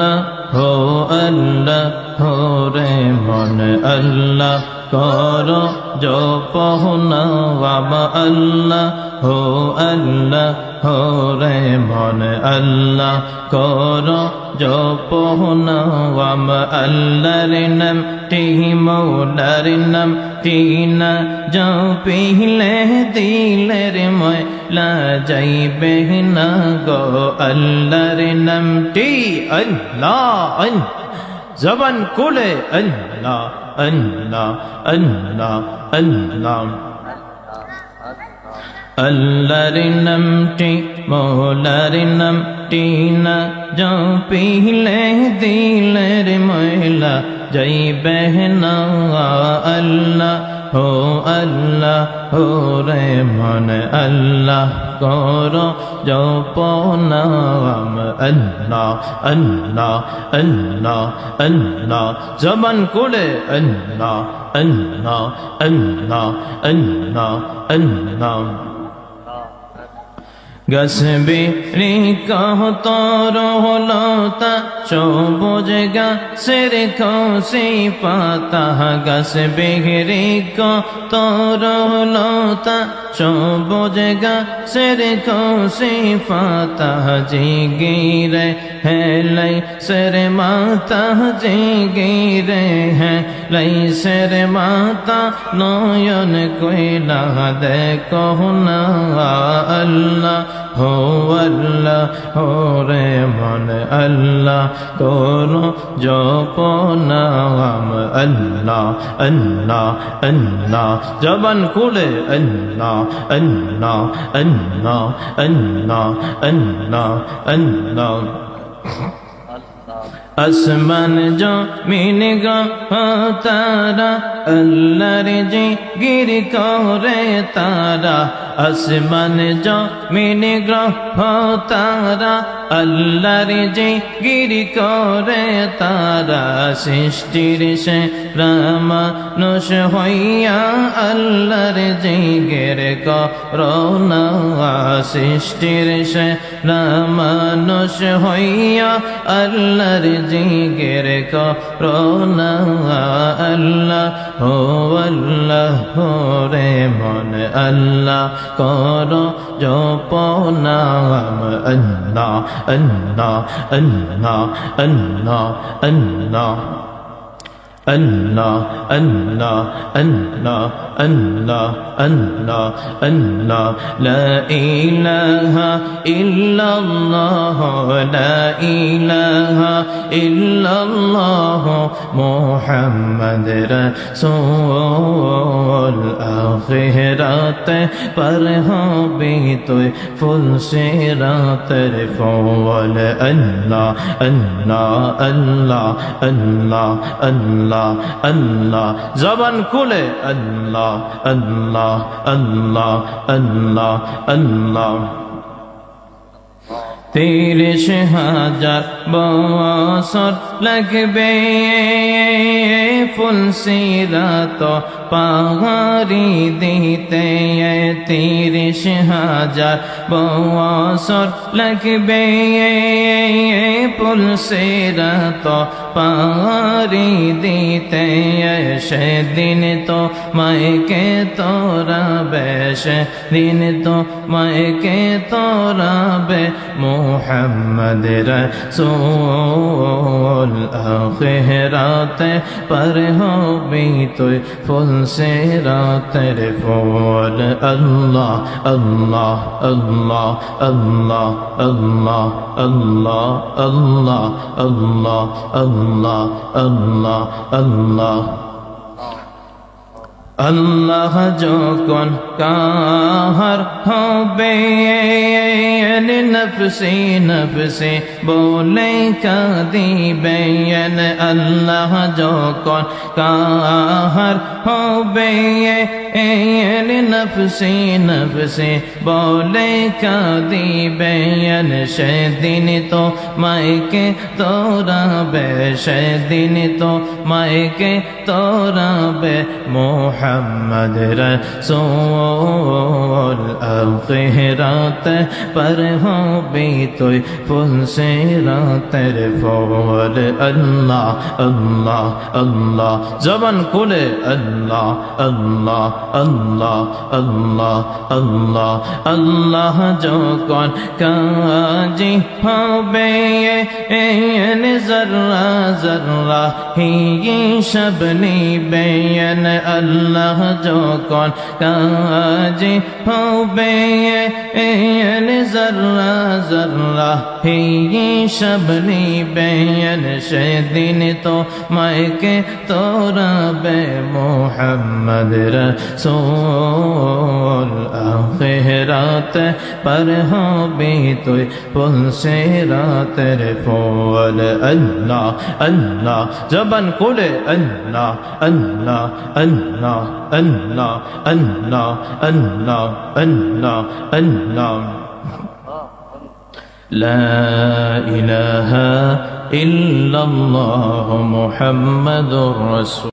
আল্লাহ হো আল্লাহ হো রে মন আল্লাহ, কর জপনা বাবা আল্লাহ হো আল্লাহ হো রে মন আল্লাহ, কর জপনা বাম আল্লাহর নাম টিহি মৌলার নাম যাও পিহলে দিলের ময়লা যাইবে না গো আল্লাহর নামটি আল্লাহ জবান কোলে আল্লাহ আল্লাহ আল্লাহ আল্লাহ। আল্লাহর নামটি, মৌলার নামটি না যাও পিহলে দিলের ময়লা। যাইবে না আল্লাহ ہو اللہ، ہو رے من اللہ، کرو جو پونا غم اللہ اللہ اللہ اللہ۔ زبن کڑے اللہ اللہ اللہ اللہ اللہ اللہ۔ গসবিরি কহত রহলতা সবুজ গাছের খসি পাতা গসবিরি কত রহলতা সবুজ গাছের খসি পাতা জি গিরে হ্যাঁ লাই সরে মাতা জি গিরে হ্যাঁ সর মাতা নয়ন কইলা, দেখো না আল্লাহ, হো আল্লাহ হো রে মন আল্লাহ, কোন জপনাম আল্লাহ আল্লাহ আল্লাহ, জবান কুলে আল্লাহ আল্লাহ আল্লাহ আল্লাহ আল্লাহ আল্লাহ। আসমান জমিন গা তারা আল্লাহর যে গির করে তারা, আসমান জমিন গ্রহ তারা, আল্লাহর যে গির করে তারা, সৃষ্টির সে রামানুষ হইয়া আল্লাহর যে গের করোনা সৃষ্টির সে রামানুষ হইয়া আল্লাহর জিগের করোনা আল্লাহ হো আল্লাহ রে মন আল্লাহ কর জপনাম আল্লাহ আল্লাহ আল্লাহ আল্লাহ আল্লাহ। أنا أنا أنا أنا أنا أنا لا إله إلا الله لا إله إلا الله محمد رسول آخرات پر ہمیں تو فل سیراتر فول اللہ اللہ اللہ اللہ اللہ আল্লাহ আল্লাহ, জবান খুলে, আল্লাহ আল্লাহ আল্লাহ আল্লাহ আল্লাহ। তিরিশ হাজার বছর লাগবে ফুল সিরাত পাহাড়ি দিতে তিরিশ হাজার বছর লাগবে। ফুল সিরাত পাহাড়ি দিতে সেদিন তো মাইকে তোরা বেশ, দিন তো মাইকে তোরা বে মোহাম্মদ রসূল। আখিরাতে पर তুই ফুল সে রাতের ফল আল্লাহ আল্লাহ আল্লাহ আল্লাহ আল্লাহ আল্লাহ আল্লাহ আল্লাহ আল্লাহ আল্লাহ আল্লাহ আল্লাহ যখন কাহার হবে নফসে নফসে বলে কাদিবেন আল্লাহ যখন কাহার হবে নফসে নফসে বলে কাদিবেন সেদিন তো মাইকে তোরা বে সেদিন তো মাইকে তোরা বে মোহ محمد رسول আখিরাত পর হবি তুই ফুলসিরাতের ফল। আল্লাহ আল্লাহ আল্লাহ, জবান কোলে আল্লাহ আল্লাহ আল্লাহ আল্লাহ আল্লাহ আল্লাহ যখন কাজি হবে জর্রা জর্রা, হি শব নিবেন। আল্লাহ আল্লাহ যখন কাজে হবে এন জর্রা জর্রা হে সব নিবেন সেদিন তো মাইকে তোরা বে মোহাম্মদ রসোল। আখেরাত পর হবে তুই পুলসে রাতের ফল আল্লাহ আল্লাহ, জবান কোলে আল্লাহ আল্লাহ আল্লাহ। أنا أنا أنا أنا أنا. لا إله إلا الله محمد رسول